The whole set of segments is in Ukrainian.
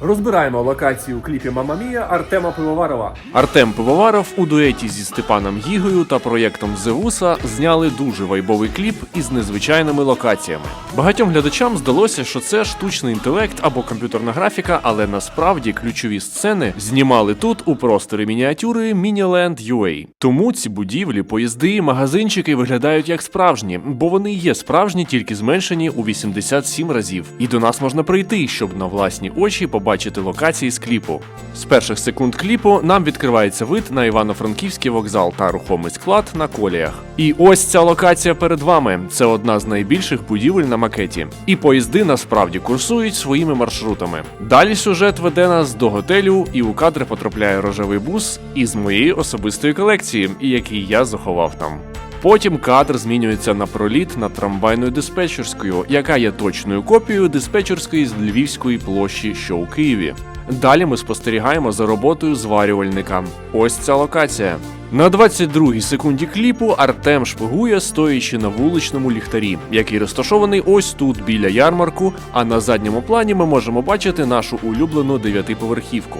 Розбираємо локацію у кліпі Мама Мія Артема Пивоварова. Артем Пивоваров у дуеті зі Степаном Гігою та проєктом Зевуса зняли дуже вайбовий кліп із незвичайними локаціями. Багатьом глядачам здалося, що це штучний інтелект або комп'ютерна графіка, але насправді ключові сцени знімали тут у просторі мініатюри Miniland UA. Тому ці будівлі, поїзди, магазинчики виглядають як справжні, бо вони є справжні, тільки зменшені у 87 разів. І до нас можна прийти, щоб на власні очі побачити локації з кліпу. З перших секунд кліпу нам відкривається вид на Івано-Франківський вокзал та рухомий склад на коліях. І ось ця локація перед вами. Це одна з найбільших будівель на макеті. І поїзди насправді курсують своїми маршрутами. Далі сюжет веде нас до готелю, і у кадри потрапляє рожевий бус із моєї особистої колекції, який я заховав там. Потім кадр змінюється на проліт над трамвайною диспетчерською, яка є точною копією диспетчерської з Львівської площі, що у Києві. Далі ми спостерігаємо за роботою зварювальника. Ось ця локація. На 22-й секунді кліпу Артем шпигує, стоячи на вуличному ліхтарі, який розташований ось тут біля ярмарку. А на задньому плані ми можемо бачити нашу улюблену дев'ятиповерхівку.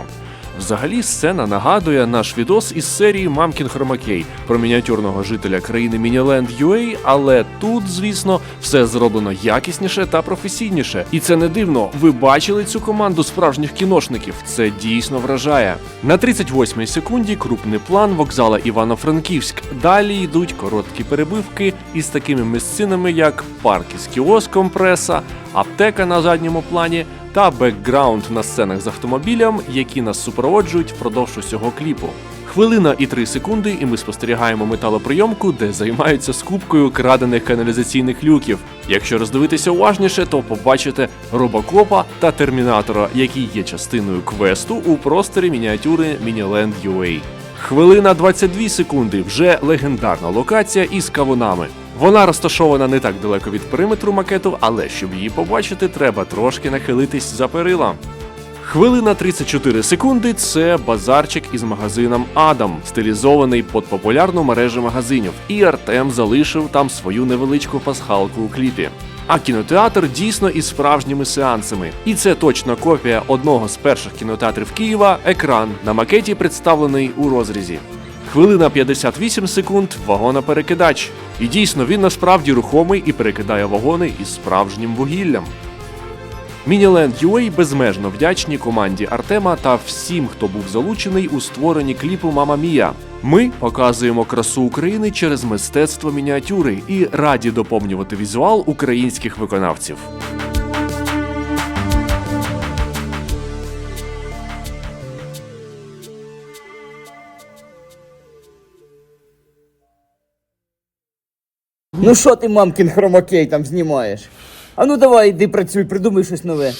Взагалі, сцена нагадує наш відос із серії Мамкін Хромакей про мініатюрного жителя країни Мініленд UA, але тут, звісно, все зроблено якісніше та професійніше. І це не дивно. Ви бачили цю команду справжніх кіношників. Це дійсно вражає. На 38-й секунді крупний план вокзала Івано-Франківськ. Далі йдуть короткі перебивки із такими місцинами, як парк із кіоском преса, аптека на задньому плані та бекграунд на сценах з автомобілем, які нас супроводжують впродовж усього кліпу. Хвилина і три секунди, і ми спостерігаємо металоприйомку, де займаються скупкою крадених каналізаційних люків. Якщо роздивитися уважніше, то побачите робокопа та термінатора, які є частиною квесту у просторі мініатюри Miniland UA. Хвилина 22 секунди вже легендарна локація із кавунами. Вона розташована не так далеко від периметру макету, але щоб її побачити, треба трошки нахилитись за перила. Хвилина 34 секунди це базарчик із магазином Адам, стилізований під популярну мережу магазинів. І Артем залишив там свою невеличку пасхалку у кліпі. А кінотеатр дійсно із справжніми сеансами. І це точна копія одного з перших кінотеатрів Києва екран на макеті, представлений у розрізі. Хвилина 58 секунд вагона-перекидач. І дійсно він насправді рухомий і перекидає вагони із справжнім вугіллям. Мініленд UA безмежно вдячні команді Артема та всім, хто був залучений у створенні кліпу Мама Мія. Ми показуємо красу України через мистецтво мініатюри і раді доповнювати візуал українських виконавців. Ну що ти, мамкін хромакей, там знімаєш? А ну давай, іди працюй, придумай щось нове.